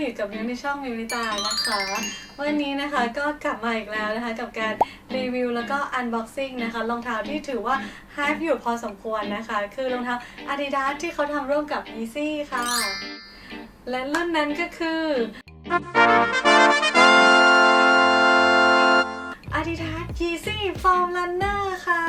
อยู่กับมิวในช่องมิวนิตานะคะ วันนี้นะคะก็กลับมาอีกแล้วนะคะ กับการรีวิวแล้วก็อันบ็อกซิ่งนะคะรองเท้าที่ถือว่าฮาร์อยู่พอสมควรนะคะ คือรองเท้า Adidas ที่เขาทำร่วมกับ Yeezy ค่ะ และรุ่นนั้นก็คือ Adidas Yeezy Foam Runner ค่ะ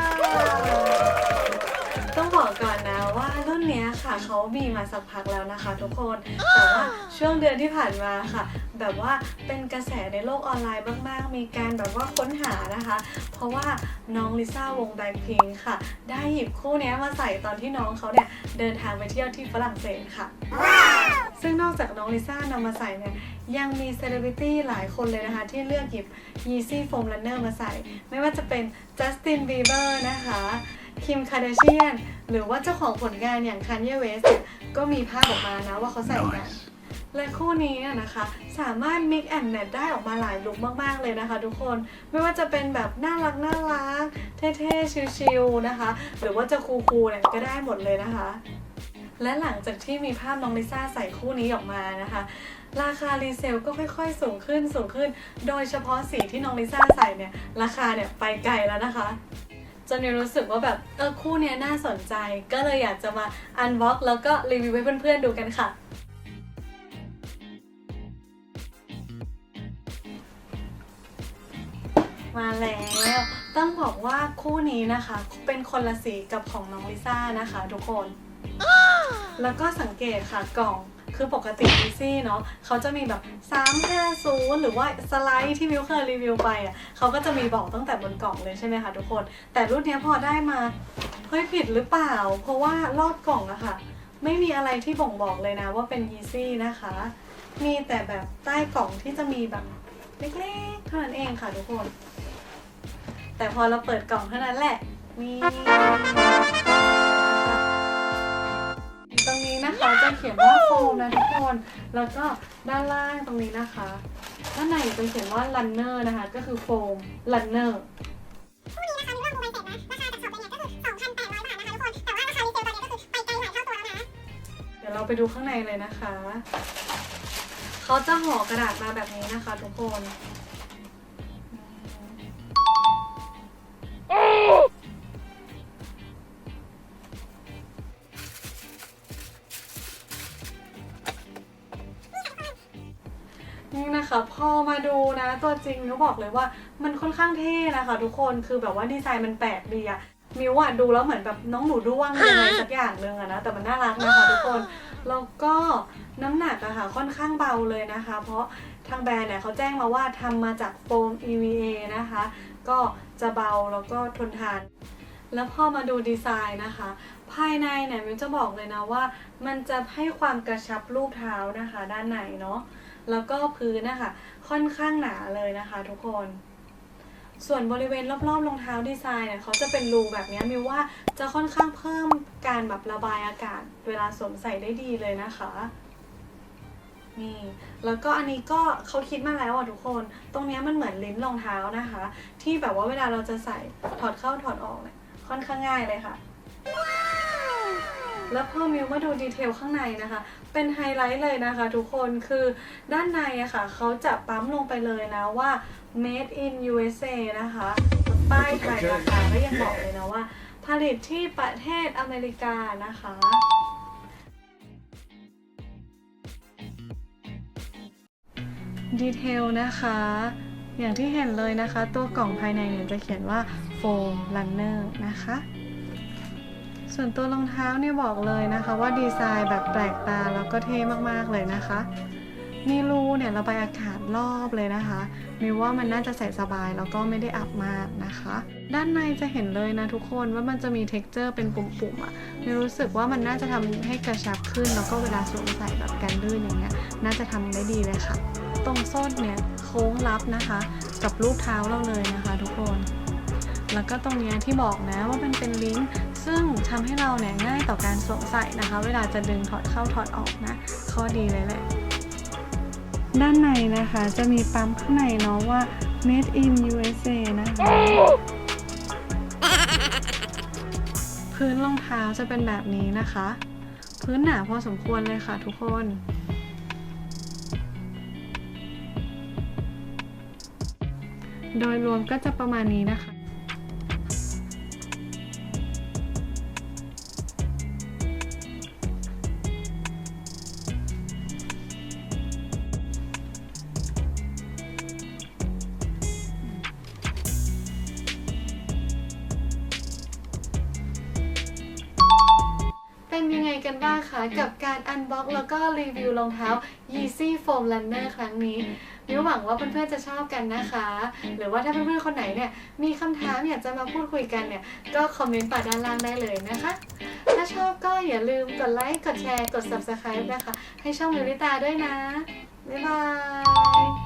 เนี้ยค่ะเขามีมาสักพักแล้วนะคะ ทุกคน แต่ว่าช่วงเดือนที่ผ่านมาค่ะ แบบว่าเป็นกระแสในโลกออนไลน์มากๆ มีการแบบว่าค้นหานะคะ เพราะว่าน้องลิซ่าวงแบล็คพิงค่ะ ได้หยิบคู่เนี้ยมาใส่ตอนที่น้องเขาเนี่ยเดินทางไปเที่ยวที่ฝรั่งเศสค่ะ ซึ่งนอกจากน้องลิซ่านำมาใส่เนี่ยยังมีเซเลบริตี้หลายคนเลยนะคะ ที่เลือกหยิบ Yeezy Foam Runner มาใส่ ไม่ว่าจะเป็นจัสตินบีเบอร์นะคะ คิมคาเดเชียนหรือว่าเจ้าของผลงานอย่างคันเยเวสก็มีภาพออกมานะว่าเขาใส่กัน และคู่นี้อะนะคะ สามารถ mix and match ได้ออกมาหลายลุคมากๆเลยนะคะทุกคนไม่ว่าจะเป็นแบบน่ารักน่ารักเท่ๆ ชิลๆนะคะ หรือว่าจะคูลๆเนี่ยก็ได้หมดเลยนะคะและหลังจากที่มีภาพน้องลิซ่าใส่คู่นี้ออกมานะคะ ราคารีเซลก็ค่อยๆ สูงขึ้นสูงขึ้น โดยเฉพาะสีที่น้องลิซ่าใส่เนี่ย ราคาเนี่ยไปไกลแล้วนะคะ จนมิวรู้สึกว่าแบบเออคู่เนี้ยน่าสนใจ ก็เลยอยากจะมาอันบ็อกแล้วก็รีวิวให้เพื่อนๆดูกันค่ะ มาแล้วต้องบอกว่าคู่นี้นะคะ เป็นคนละสีกับของน้องลิซ่านะคะ ทุกคน แล้วก็สังเกตค่ะกล่อง คือปกติดิซี่เนาะเขาจะมีแบบ 350 หรือว่าสไลด์ที่มิวเคยรีวิวไปอะเขาก็จะมีบอกตั้งแต่บนกล่องเลยใช่ไหมคะทุกคน แต่รุ่นนี้พอได้มาเฮ้ยผิดหรือเปล่า เพราะว่ารอบกล่องอะค่ะ ไม่มีอะไรที่บ่งบอกเลยนะว่าเป็นยีซี่นะคะ มีแต่แบบใต้กล่องที่จะมีแบบเล็กๆเท่านั้นเองค่ะทุกคน แต่พอเราเปิดกล่องเท่านั้นแหละมี นี้นะคะจะเขียนว่าโฟมนะทุกคน แล้วก็ด้านล่างตรงนี้นะคะด้านในจะเขียนว่า runner นะคะ ก็คือโฟม runner คู่นี้นะคะมีเรื่องดูใบเสร็จนะราคาจากช็อปเนี่ยก็คือ2,800บาทนะคะทุกคนแต่ว่าราคารีเซลตอนนี้ก็คือไปไกลหลายเท่าตัวแล้วนะเดี๋ยวเราไปดูข้างในเลยนะคะ เขาจะห่อกระดาษมาแบบนี้นะคะทุกคน นี่นะคะพอมาดูนะตัวจริงก็บอกเลยว่ามันค่อนข้างเท่นะคะทุกคนคือแบบว่าดีไซน์มันแปลกดีอะมิวอะดูแล้วเหมือนแบบน้องหนูด้วงยังไงสักอย่างหนึ่งอะนะแต่มันน่ารักนะคะทุกคนแล้วก็น้ำหนักอะค่ะค่อนข้างเบาเลยนะคะ เพราะทางแบรนด์เนี่ยเขาแจ้งมาว่าทำมาจากโฟม EVA นะคะ ก็จะเบาแล้วก็ทนทาน แล้วพอมาดูดีไซน์นะคะ ภายในเนี่ยมิวจะบอกเลยนะว่า มันจะให้ความกระชับรูปเท้านะคะ ด้านในเนาะ แล้วก็พื้นนะคะค่อนข้างหนาเลยนะคะทุกคน ส่วนบริเวณรอบๆรองเท้าดีไซน์เนี่ยเขาจะเป็นรูแบบนี้มิวว่าจะค่อนข้างเพิ่มการแบบระบายอากาศ เวลาสวมใส่ได้ดีเลยนะคะนี่แล้วก็อันนี้ก็เขาคิดมาแล้วอะทุกคน ตรงนี้มันเหมือนลิ้นรองเท้านะคะ ที่แบบว่าเวลาเราจะใส่ถอดเข้าถอดออกเนี่ยค่อนข้างง่ายเลยค่ะ แล้วพอมิวมาดูดีเทลข้างในนะคะ เป็นไฮไลท์เลยนะคะทุกคนคือด้านในอะค่ะเขาจะปั๊มลงไปเลยนะว่า made in USA นะคะป้ายไทยราคาก็ยังบอกเลยนะว่า ผลิตที่ประเทศอเมริกานะคะดีเทลนะคะ อย่างที่เห็นเลยนะคะ ตัวกล่องภายในเนี่ยจะเขียนว่า foam runner นะคะ ส่วนตัวรองเท้าเนี่ยบอกเลยนะคะว่าดีไซน์แบบแปลกตาแล้วก็เท่มากๆเลยนะคะมีรูเนี่ยระบายอากาศรอบเลยนะคะมิวว่ามันน่าจะใส่สบายแล้วก็ไม่ได้อับมากนะคะ ด้านในจะเห็นเลยนะทุกคนว่ามันจะมี t e x t อร์เป็นปุ่มๆอะ่ะมิวรู้สึกว่ามันน่าจะทำให้กระชับขึ้น แล้วก็เวลาสวมใส่แบบกันลื่นอย่างเงี้ยน่าจะทำได้ดีเลยค่ะ ตรงส้นเนี่ยโค้งรับนะคะ กับรูปเท้าเราเลยนะคะ ทุกคน แล้วก็ตรงเนี้ยที่บอกนะว่ามันเป็นลิงก์ ซึ่งทำให้เราเนี่ยง่ายต่อการสวมใส่นะคะ เวลาจะดึงถอดเข้าถอดออกนะ ข้อดีเลยแหละ ด้านในนะคะจะมีปั๊มข้างในเนาะว่า made in USA นะคะพื้นรองเท้าจะเป็นแบบนี้นะคะ พื้นหนาพอสมควรเลยค่ะทุกคนโดยรวมก็จะประมาณนี้นะคะ กันบ้างคะกับการอันบ็อกแล้วก็รีวิวรองเท้า Yeezy Foam Runner ครั้งนี้มิวหวังว่าเพื่อนๆจะชอบกันนะคะ หรือว่าถ้าเพื่อนๆคนไหนเนี่ยมีคำถามอยากจะมาพูดคุยกันเนี่ย ก็คอมเมนต์ป่าด้านล่างได้เลยนะคะ ถ้าชอบก็อย่าลืมกดไลค์ กดแชร์ กด subscribe นะคะ ให้ช่องมิวลิตาด้วยนะ บ๊ายบาย